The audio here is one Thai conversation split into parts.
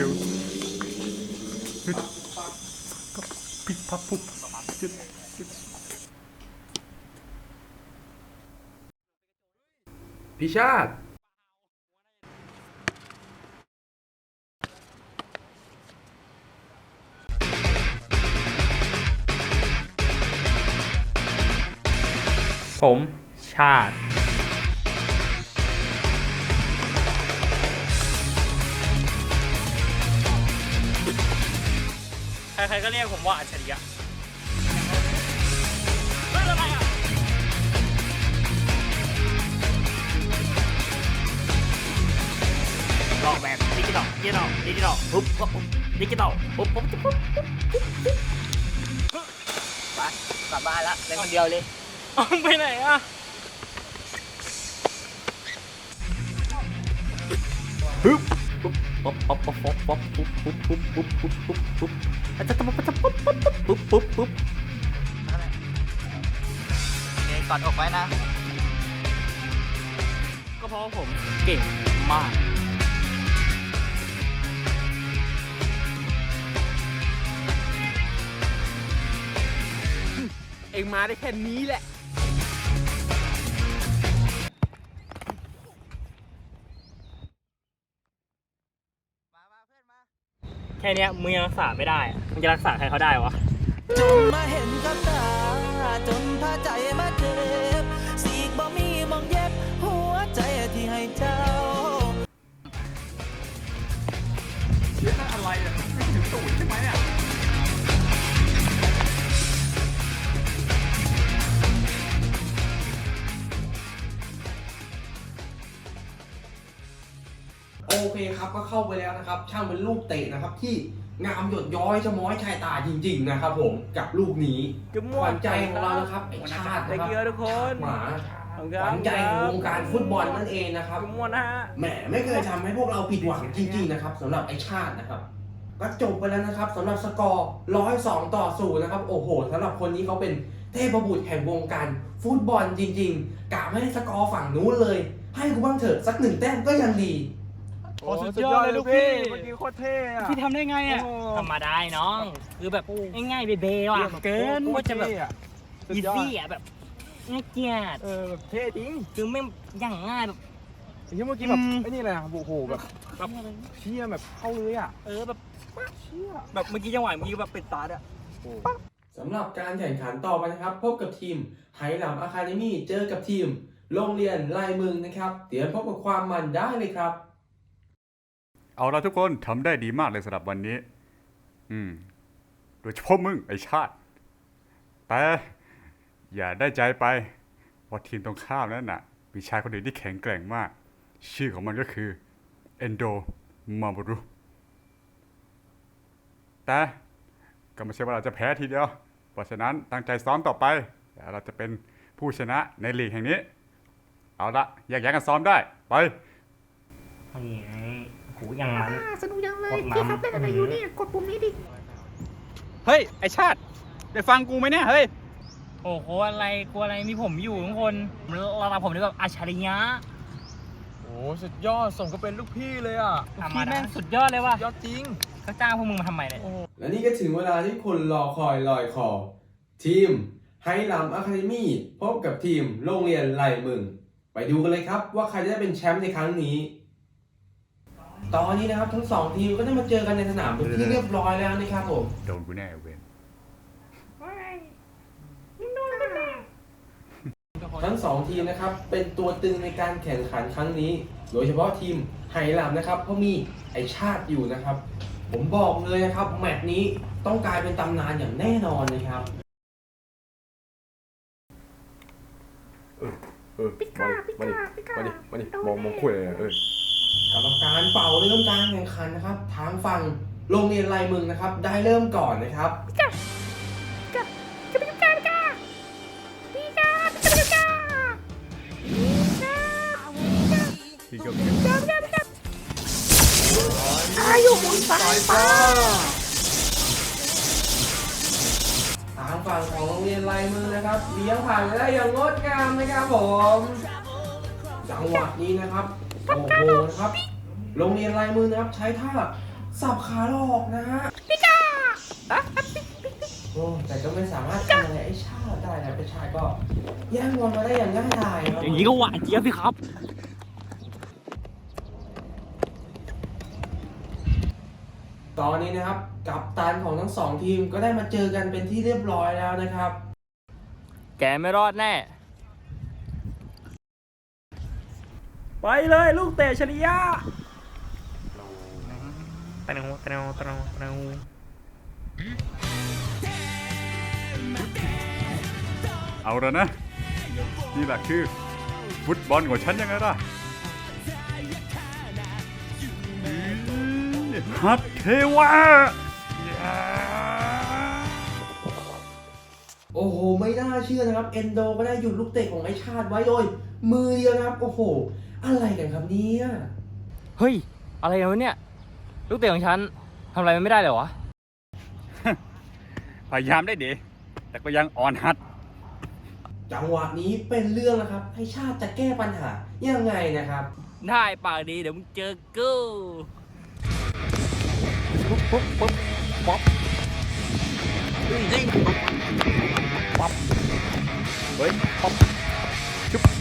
ดูฮึดปิดพับปุ๊บจุดจุดพิชาติผมชาติ เรียกผมว่าอัจฉริยะเฮ้ยอะไรอะลอกแบบดิจิตอลดิจิตอลดิจิตอลปุ๊บปุ๊บปุ๊บดิจิตอลปุ๊บปุ๊บปุ๊บปุ๊บปุ๊บไปกลับบ้านละเล่นคนเดียวเลยเอาไปไหนอะปึ๊บปุ๊บปุ๊บปุ๊บปุ๊บปุ๊บปุ๊บปุ๊บปุ๊บปุ๊บปุ๊บปุ๊บปุ๊บอา จจะปุ๊บปุ๊บปุ๊บปุ๊บปุ๊บปุ๊บปุ๊บเดี๋ยวกอดอกไว้นะ ก็เพราะผมเก่งมากเองมาได้แค่นี้แหละ ค่เนี้ยมึงยังรักษาไม่ได้อะมึงจะรักษาใครเขาได้วะ จนมาเห็นกับตา จนพาใจมาเจ็บสีกบ่มีมองเย็บ หัวใจที่ให้เจ้า โอเคครับก็เข้าไปแล้วนะครับ ช่างเป็นลูกเตะนะครับที่งามหยดย้อยชะม้อยชายตาจริง ๆ นะครับผมกับลูกนี้ขวัญใจของเรานะครับไอชาตินะครับเยอะทุกคนหมาขวัญใจของวงการฟุตบอลนั่นเองนะครับทุกคนนะฮะแหมไม่เคยทำให้พวกเราผิดหวังจริง ๆ นะครับสำหรับไอชาตินะครับก็จบไปแล้วนะครับสำหรับสกอร์ร้อยสองต่อศูนย์นะครับ โอ้โหสำหรับคนนี้เขาเป็นเทพบุตรแห่งวงการฟุตบอลจริง ๆกะไม่ให้สกอร์ฝั่งนู้นเลย ให้กูบ้างเถอะสักหนึ่งแต้มก็ยังดี โอ้สุดยอดเลยลูกพี่ เมื่อกี้โคตรเท่อะ พี่ทำได้ไงอะทำมาได้น้อง คือแบบง่ายๆเบๆว่ะเกินว่าจะแบบสุดอียอดซี่อะแบบง่ายเกียดเออแบบเท่จริงคือไม่อย่างง่ายแบบ ไอ้เหี้ยเมื่อกี้แบบอืม ไอ้นี่เลยอะโอ้โหแบบแบบเชี่ยแบบเข้าเลยอะเออแบบเชี่ยแบบเมื่อกี้จังหวะเมื่อกี้แบบปิดตาอะโอ้สำหรับการแข่งขันต่อไปนะครับ พบกับทีมไหหลำอะคาเดมี่เจอกับทีม โรงเรียนลายมึงนะครับ เดี๋ยวพบกับความมันได้เลยครับ เอาละทุกคนทำได้ดีมากเลยสำหรับวันนี้ อืม โดยเฉพาะมึง ไอชาติ แต่อย่าได้ใจไปเพราะทีมตรงข้ามนั่นน่ะมีชายคนหนึ่งที่แข็งแกร่งมาก ชื่อของมันก็คือเอนโดมาบรุแต่ก็ไม่ใช่ว่าเราจะแพ้ทีเดียว เพราะฉะนั้นตั้งใจซ้อมต่อไปเราจะเป็นผู้ชนะในลีกแห่งนี้ เอาละแยกย้ายกันซ้อมได้ ไปนี่ไงโหยังมัน สนุกจังเลยกดพี่น้ำครับเล่นอะไรอยู่เนี่ยกดปุ่มนี้ดิเฮ้ย ไอชาติ ได้ฟังกูไหมเนี่ย เฮ้ย โอ้โหอะไรกลัวอะไรมีผมอยู่ทุกคนระดับผมนี่แบบอัจฉริยะโอ้สุดยอดส่งก็เป็นลูกพี่เลยอะธรรมดาแม่งสุดยอดเลยว่ะยอดจริงเขาจ้างพวกมึงมาทำไมเนี่ยและนี่ก็ถึงเวลาที่คนรอคอยลอยคอ ทีมไหหลำอะคาเดมี่พบกับทีมโรงเรียนลายมึง ไปดูกันเลยครับว่าใครจะได้เป็นแชมป์ในครั้งนี้ ตอนนี้นะครับทั้งสองทีมก็ได้มาเจอกันในสนามเป็นที่เรียบร้อยแล้วนะครับผมโดนกูแน่เวนทั้งสองทีมนะครับเป็นตัวตึงในการแข่งขันครั้งนี้ โดยเฉพาะทีมไหหลำนะครับเพราะมีไอชาติอยู่นะครับ ผมบอกเลยนะครับแมตช์นี้ต้องกลายเป็นตำนานอย่างแน่นอนนะครับเออมาดิมาดิมาดิมาดิมองมองคุยเลยเออ กรรมการเป่าเริ่มการแข่งขันนะครับ ทางฝั่งโรงเรียนลายมึงนะครับ ได้เริ่มก่อนนะครับจะไปจุกการก้าพี่ก้าพี่ก้าพี่ก้าพี่ก็พี่ก้าพี่ก้าพี่ก้าอายุบนสายฟ้าทางฝั่งของโรงเรียนลายมือนะครับเลี้ยงผ่านไปได้อย่างงดงามนะครับผม จังหวะนี้นะครับ โอ้โหนะครับ โรงเรียนลายมือนะครับ ใช้ท่าสับขาหลอกนะฮะโอ้แต่ก็ไม่สามารถทำอะไรไอ้ชาติได้นะไอ้ชาติก็แย่งบอลมาได้อย่างง่ายดายครับอย่างนี้ก็หวานเจี๊ยบสิครับตอนนี้นะครับ กัปตันของทั้งสองทีมก็ได้มาเจอกันเป็นที่เรียบร้อยแล้วนะครับ แกไม่รอดแน่ ไปเลยลูกเตะชนิยะตะนงตะนงตะนงตะนงเอาละนะ นี่แหละคือ ฟุตบอลของฉันยังไงล่ะฮัตเทวะ โอ้โห ไม่น่าเชื่อนะครับ เอนโดก็ได้หยุดลูกเตะของไอชาติไว้โดย มือเดียวนะครับ โอ้โห อะไรกันครับเนี่ยเฮ้ย อะไรกันวะเนี่ย ลูกเตะของฉันทำอะไรมันไม่ได้เลยวะ พยายามได้ดี แต่ก็ยังอ่อนหัด จังหวะนี้เป็นเรื่องนะครับ ให้ชาติจะแก้ปัญหายังไงนะครับ ได้ปากดีเดี๋ยวมึงเจอกูปุ๊บปุ๊บปุ๊บป๊อปป๊อปเฮ้ยป๊อป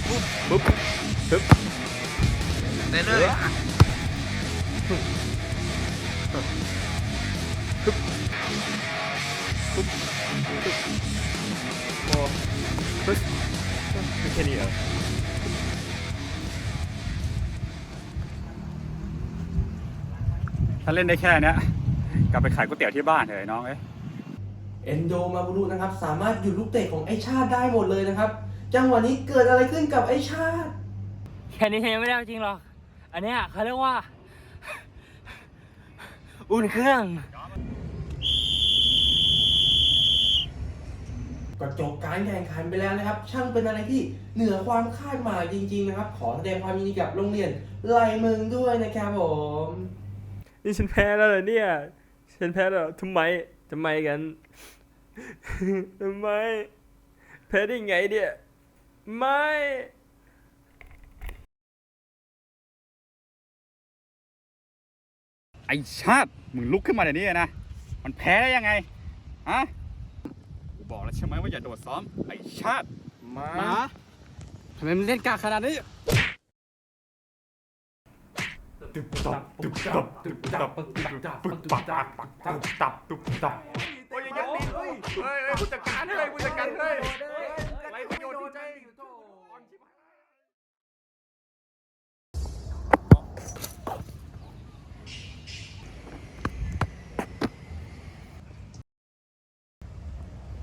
ชุบปุ๊บปุ๊บชุบเรื่อยแค่นี้เหรอถ้าเล่นได้แค่เนี้ยกลับไปขายก๋วยเตี๋ยวที่บ้านเถอะไอ้น้องเอ้ยเอนโดมาบุรุนะครับ สามารถหยุดลูกเตะของไอชาติได้หมดเลยนะครับ จังหวะนี้เกิดอะไรขึ้นกับไอชาติ แค่นี้ฉันยังไม่ได้จริงหรอก อันเนี้ยเขาเรียกว่า อุ่นเครื่อง ก็จบการแข่งขันไปแล้วนะครับ ช่างเป็นอะไรที่เหนือความคาดหมายจริง ๆ นะครับ ขอแสดงความยินดีกับโรงเรียนไลเมืองด้วยนะครับผม นี่ฉันแพ้แล้วเหรอเนี่ย ฉันแพ้แล้วเหรอทำไมทำไมกัน ทำไม แพ้ได้ไงเนี่ย ไม่ ไอชาติมึงลุกขึ้นมาเดี๋ยวนี้เลยนะ มันแพ้ได้ยังไง ฮะ กูบอกแล้วใช่ไหมว่าอย่าโดดซ้อม ไอชาติมา ทำไมมันเล่นกากขนาดนี้ ตึบตับตึบตับตึบตับตึบตับปึกปักปักปักตึบตับตึบตับโอ้ยยังดีเฮ้ยเฮ้ยผู้จัดการเฮ้ยผู้จัดการเฮ้ยไรประโยชน์จริงเร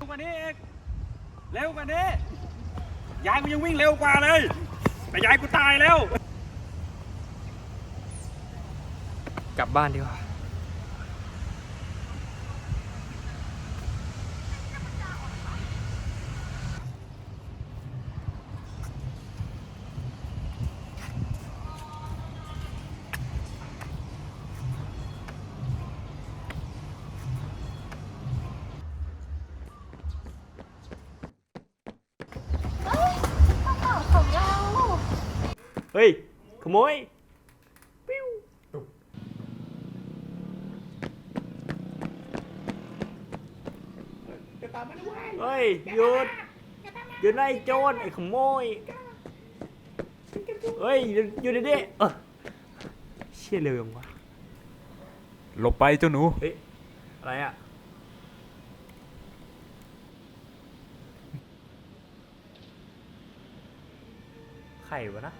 ็ ว่านี้อีกเร็วกว่านี้ ยายกูยังวิ่งเร็วกว่าเลย แต่ยายกูตายแล้ว กลับบ้านดีกว่า เฮ้ย ขโมยเฮ้ยหยุดหยุดนะไอ้โจรไอ้ขโมยเฮ้ยหยุดหยุดดิเออเชี่ยเร็วยังวะหลบไปเจ้าหนู เฮ้ยอะไรอะไข่วะนะ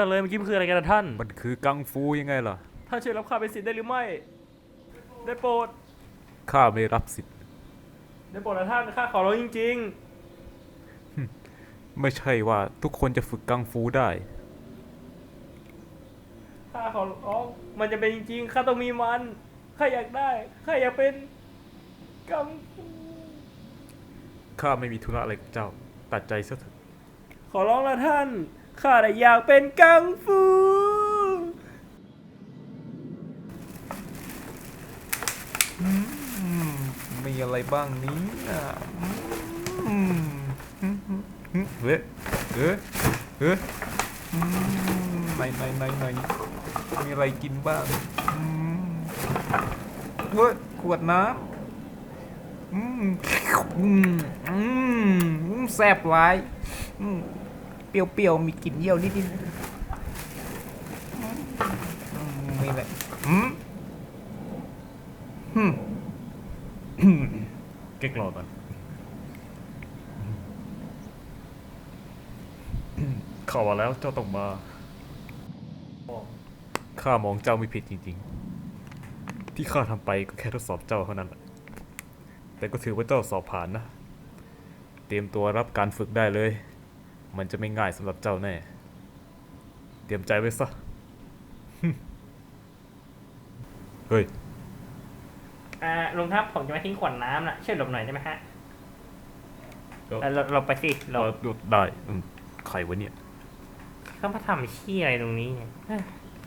อดเลยเมื่อกี้มันคืออะไรกันนะท่าน มันคือกังฟูยังไงล่ะ ท่านช่วยรับข้าเป็นศิษย์ได้หรือไม่ ได้โปรด ข้าไม่รับสิทธิ์ ได้โปรดนะท่านข้าขอร้องจริง ไม่ใช่ว่าทุกคนจะฝึกกังฟูได้ ๆ ข้าขอร้องมันจะเป็นจริงๆ ข้าต้องมีมัน ข้าอยากได้ ข้าอยากเป็นกังฟูข้าไม่มีธุระอะไรกับเจ้า ตัดใจซะเถอะขอร้องละท่าน ข้าได้อยากเป็นกังฟูมีอะไรบ้างนี้เฮ้ยเฮ้ยเฮ้ยไหนไหนไหนไหนมีอะไรกินบ้างอืมเฮ้ยขวดน้ำอืมอืมอืมแซ่บหลายอืม เปรี้ยวๆ มีกลิ่นเยี่ยวนิดๆอืมมีอะไรอืมอืมเก๊กรอก่อนข้าว่าแล้วเจ้าต้องมาข้ามองเจ้าไม่ผิดจริงๆ ที่ข้าทำไปก็แค่ทดสอบเจ้าเท่านั้นแหละแต่ก็ถือว่าเจ้าสอบผ่านนะ เตรียมตัวรับการฝึกได้เลย มันจะไม่ง่ายสำหรับเจ้าแน่ เตรียมใจไว้ซะ เฮ้ย อ่าลุงครับผมจะมาทิ้งขวดน้ำนะช่วยหลบหน่อยได้ไหมฮะเดี๋ยวอะเราเราไปสิเราเราหยุดได้อืมใครวะเนี่ย เขามาทำขี้อะไรตรงนี้เนี่ยเอ้ย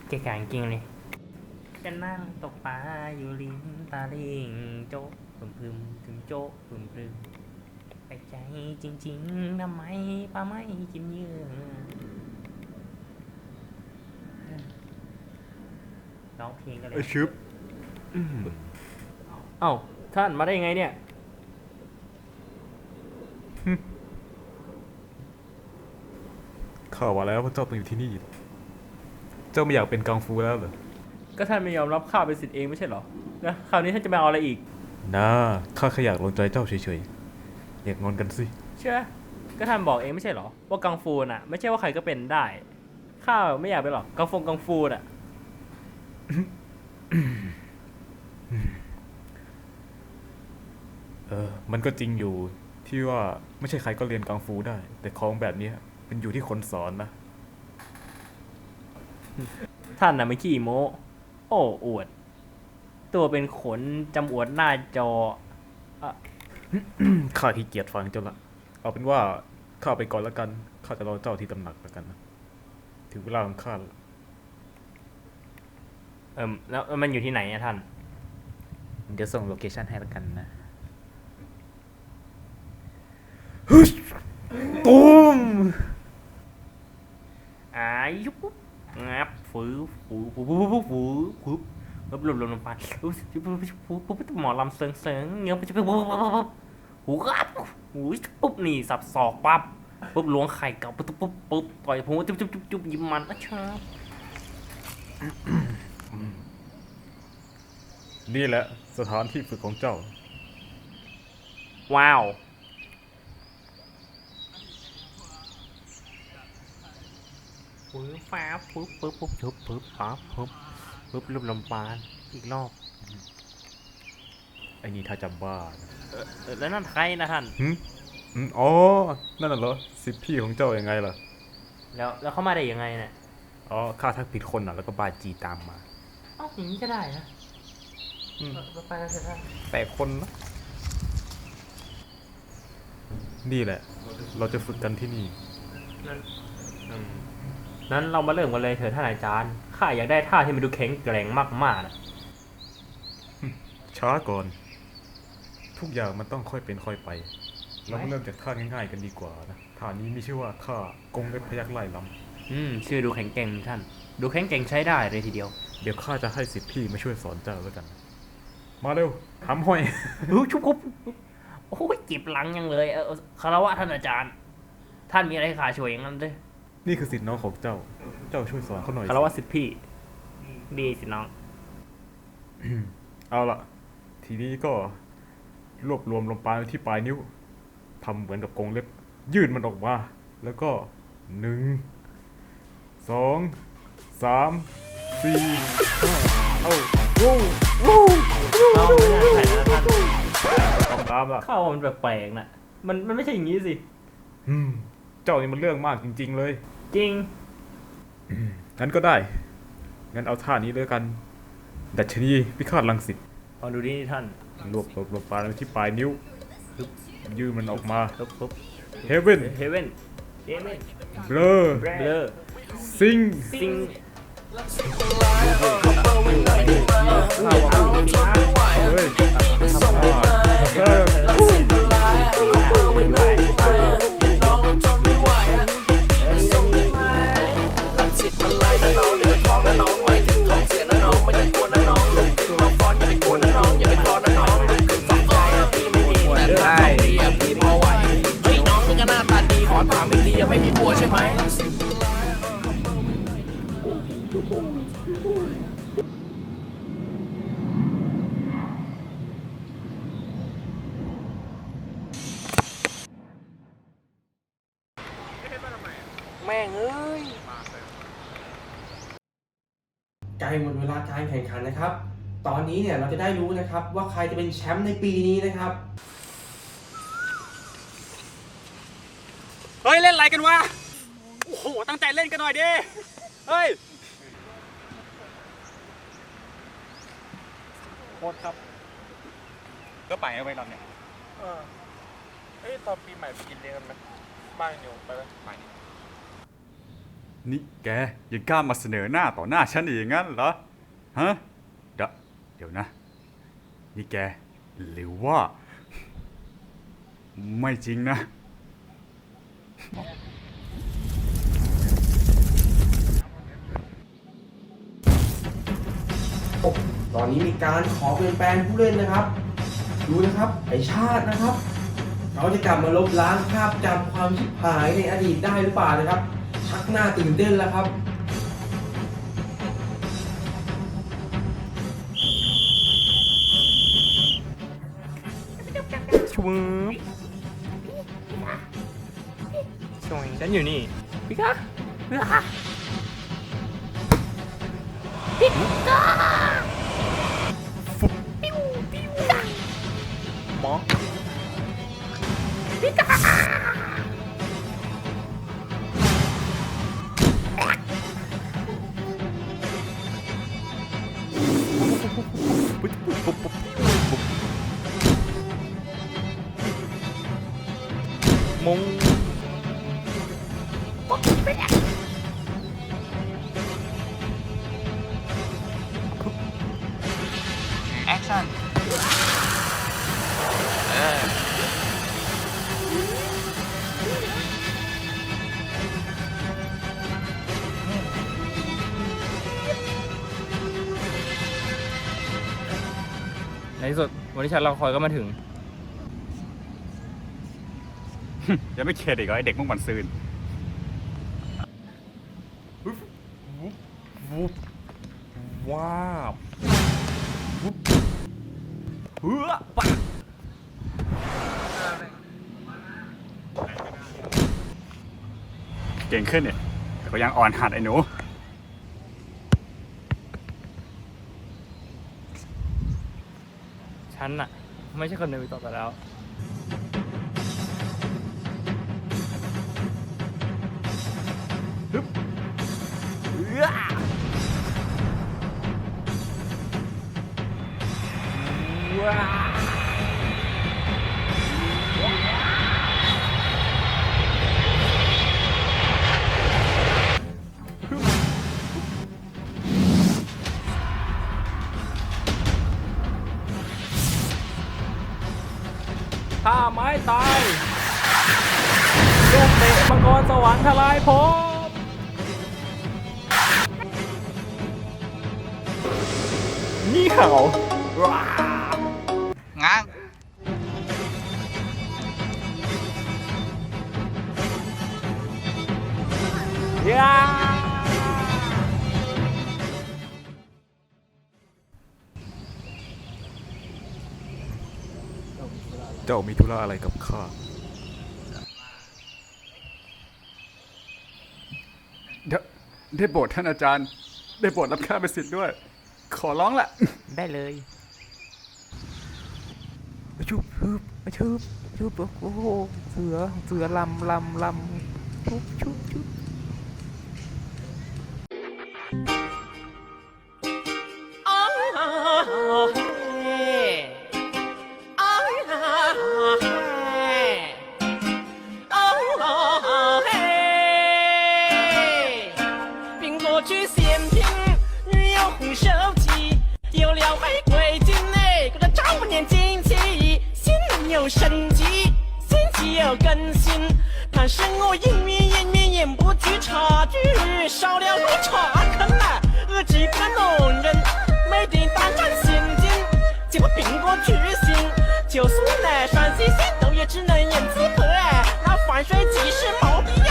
เก๋ๆจริงเลยจะนั่งตกปลาอยู่ริมตาลิงโจ๊กพึมพึมถึงโจ๊กพึมพึม ไปใจจริงๆทำไมปลาไม่กินเหยื่อร้องเพลงกันเลยไอ้ชึบเอ้าท่านมาได้ยังไงเนี่ย ข้าว่าแล้วว่าเจ้าต้องอยู่ที่นี่ เจ้าไม่อยากเป็นกังฟูแล้วเหรอ ก็ท่านไม่ยอมรับข้าเป็นสิทธิ์เองไม่ใช่เหรอนะคราวนี้ท่านจะมาเอาอะไรอีก นะข้าแค่อยากลงใจเจ้าเฉยๆ อยากงอนกันสิ เชื่อก็ท่านบอกเองไม่ใช่เหรอ ว่ากังฟูน่ะ ไม่ใช่ว่าใครก็เป็นได้ข้าไม่อยากเป็นหรอกกังฟงกังฟูน่ะ เออ มันก็จริงอยู่ที่ว่าไม่ใช่ใครก็เรียนกังฟูได้ แต่ของแบบเนี้ยเป็นอยู่ที่คนสอนนะ ท่านน่ะไม่ขี้โม้โอ้อวด ตัวเป็นขนจำอวดหน้าจอ ข้าขี้เกียจฟังเจ้าละเอาเป็นว่าข้าไปก่อนแล้วกันข้าจะรอเจ้าที่ตำหนักแล้วกันนะถึงเวลาของข้าละเอิมแล้วมันอยู่ที่ไหนอะท่าน เดี๋ยวส่งโลเคชั่นให้แล้วกันนะตูมอ่ายุบปุ๊บงับฝือฝือฝือฝือฝือฝือฝือปุ๊บหลุดลงไปปุ๊บปุ๊บปุ๊บปุ๊บปุ๊บหมอลำเซิงเซิงเงี้ยปุ๊บปุ๊บปุ๊บปุ๊บปุ๊บ หูครับหูปุ๊บนี่สับศอกปั๊บปุ๊บล้วงไข่เก่าปุ๊บปุ๊บปุ๊บต่อยผมจุ๊บจุ๊บจุ๊บจุ๊บยิ้มมันอะชานี่แหละสถานที่ฝึกของเจ้า ว้าวปึ๊บฟ้าปึ๊บปึ๊บปึ๊บปึ๊บปึ๊บปั๊บปึ๊บปึ๊บรูปลำปานอีกรอบไอ้นี่ถ้าจะบ้านะ เออเออแล้วนั่นใครนะท่านหึอืมอ๋อ นั่นน่ะเหรอสิบพี่ของเจ้ายังไงล่ะ แล้วแล้วเข้ามาได้ยังไงเนี่ยอ๋อ ข้าทักผิดคนอะ แล้วก็บาจีตามมา เอ้าอย่างนี้ก็ได้นะอืมเออไปกันเถอะท่านแต่คนนะนี่แหละ เราจะฝึกกันที่นี่นั่นอืมนั้นเรามาเริ่มกันเลยเถอะท่านอาจารย์ข้าอยากได้ท่าที่มันดูแข็งแกร่งมากๆนะช้าก่อน ทุกอย่างมันต้องค่อยเป็นค่อยไป เรามาเริ่มจากท่าง่ายๆกันดีกว่านะท่านี้มีชื่อว่าท่ากงเล็บพยักไล่ลอืมชื่อดูแข็งแกร่งท่าน ดูแข็งแกร่งใช้ได้เลยทีเดียวำเดี๋ยวข้าจะให้สิบพี่มาช่วยสอนเจ้าแล้วกัน มาเร็วทำห้อยอู้ชุบคุบโอ้ยเจ็บหลังยังเลยเออเออคารวะท่านอาจารย์ ท่านมีอะไรให้ข้าช่วยอย่างนั้นด้วยนี่คือสิทธิ์น้องของเจ้า เจ้าช่วยสอนเขาหน่อยสิคารวะสิทธิพี่ดีสิน้อง เอาละทีนี้ก็ รวบรวมลมปราณไว้ที่ปลายนิ้วทำเหมือนกับกรงเล็บ ยืดมันออกมา แล้วก็หนึ่งสองสามสี่ห้าเอาวู้วู้เราไม่น่าใส่นะท่านต้องตครับล่ะข้าวมันแปลกๆน่ะ มันมันไม่ใช่อย่างนี้สิอืมเจ้านี่มันเรื่องมากจริง ๆ เลย จริงงั้นก็ได้ งั้นเอาท่านี้เลยกัน ดัชนีพิฆาตลังสิตลองดูดิท่าน รวบรวบรวบปลาไว้ที่ปลายนิ้วยืดมันออกมา ปุ๊บปุ๊บเฮเว่นเฮเว่นเฮเว่น เบลอเบลอซิงซิงเฮ้ยเออใกล้หมดเวลาการแข่งขันนะครับ ตอนนี้เนี่ยเราจะได้รู้นะครับว่าใครจะเป็นแชมป์ในปีนี้นะครับ เฮ้ย เล่นอะไรกันวะ โอ้โห ตั้งใจเล่นกันหน่อยดิ เฮ้ย โคตรครับ ก็ไปเอาไปเราเนี่ยเออเอ้ยตอนปีใหม่ไปกินเลี้ยงกันไหมบ้านอยู่ไปไหมไปนี่แกยังกล้ามาเสนอหน้าต่อหน้าฉันอีกงั้นเหรอ ฮะ เดยวเดี๋ยวนะ นี่แก หรือว่า ไม่จริงนะโอ้ ตอนนี้มีการขอเปลี่ยนแปลงผู้เล่นนะครับ ดูนะครับไอชาตินะครับ เขาจะกลับมาลบล้างภาพจำความชิบหายในอดีตได้หรือเปล่านะครับ ชักหน้าตื่นเต้นแล้วครับ ชวงฉันอยู่นี่พี่คะพี่คะหมอมง แอคชั่นในที่สุดวันที่ฉันรอคอยก็มาถึง ยังไม่เข็ดอีกเหรอไอเด็กมุกมันซืน เฮ้อปะเก่งขึ้นเนี่ยแต่ก็ยังอ่อนหัดไอ้หนูฉันน่ะ ไม่ใช่คนเดินไปต่อไปแล้ว ถ้าไม้ตายลูกเตะมังกรสวรรค์ทลายภพนี่เขาง้ จ้ามีธุระอะไรกับข้าได้ได้โปรดท่านอาจารย์ ได้โปรดรับข้าเป็นสิทธิ์ด้วย ขอร้องแหละได้เลยชุบชุบชุบชุบโอ้โหเสือเสือลำลำลำชุบชุบชุบ 有升级，升级有更新，但是我永远永远赢不住差距，少了个差坑啊！我这个男人每天胆战心惊，结果苹果居新，就算来双西县都也只能用自拍，那防水机是毛病。